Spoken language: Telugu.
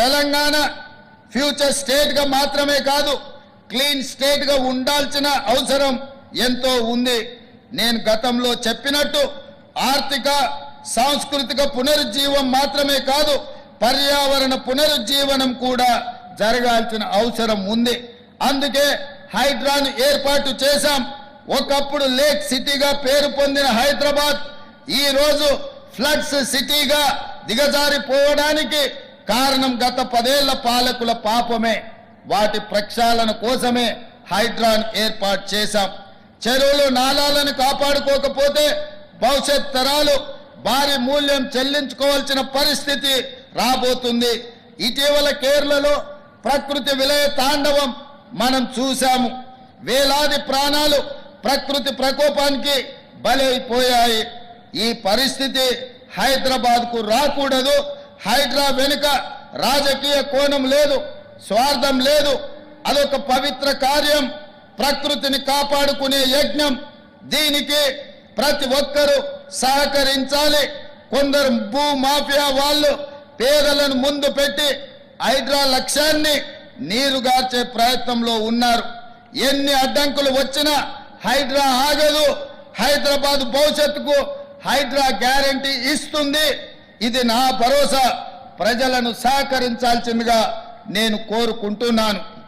తెలంగాణ ఫ్యూచర్ స్టేట్గా మాత్రమే కాదు క్లీన్ స్టేట్గా ఉండాల్సిన అవసరం ఎంతో ఉంది. నేను గతంలో చెప్పినట్టు ఆర్థిక సాంస్కృతిక పునరుజ్జీవం మాత్రమే కాదు పర్యావరణ పునరుజ్జీవనం కూడా జరగాల్సిన అవసరం ఉంది. అందుకే హైడ్రాను ఏర్పాటు చేశాం. ఒకప్పుడు లేక్ సిటీగా పేరు పొందిన హైదరాబాద్ ఈ రోజు ఫ్లడ్స్ సిటీగా దిగజారిపోవడానికి కారణం గత పదేళ్ళ పాలకుల పాపమే. వాటి ప్రక్షాళన కోసమే హైడ్రాన్ ఏర్పాటు చేశాం. చెరువులు నాలాలను కాపాడుకోకపోతే భవిష్యత్ తరాలు భారీ మూల్యం చెల్లించుకోవాల్సిన పరిస్థితి రాబోతుంది. ఇటీవల కేరళలో ప్రకృతి విలయ తాండవం మనం చూశాము. వేలాది ప్రాణాలు ప్రకృతి ప్రకోపానికి బలైపోయాయి. ఈ పరిస్థితి హైదరాబాద్కు రాకూడదు. హైడ్రా వెనుక రాజకీయ కోణం లేదు స్వార్థం లేదు. అదొక పవిత్ర కార్యం. ప్రకృతిని కాపాడుకునే యజ్ఞం. దీనికి ప్రతి ఒక్కరూ సహకరించాలి. కొందరు భూ మాఫియా వాళ్ళు పేదలను ముందు పెట్టి హైడ్రా లక్ష్యాన్ని నీరుగార్చే ప్రయత్నంలో ఉన్నారు. ఎన్ని అడ్డంకులు వచ్చినా హైడ్రా ఆగదు. హైదరాబాద్ భవిష్యత్తుకు హైడ్రా గ్యారంటీ ఇస్తుంది. ఇది నా భరోసా. ప్రజలను సహకరించాల్సిందిగా నేను కోరుకుంటున్నాను.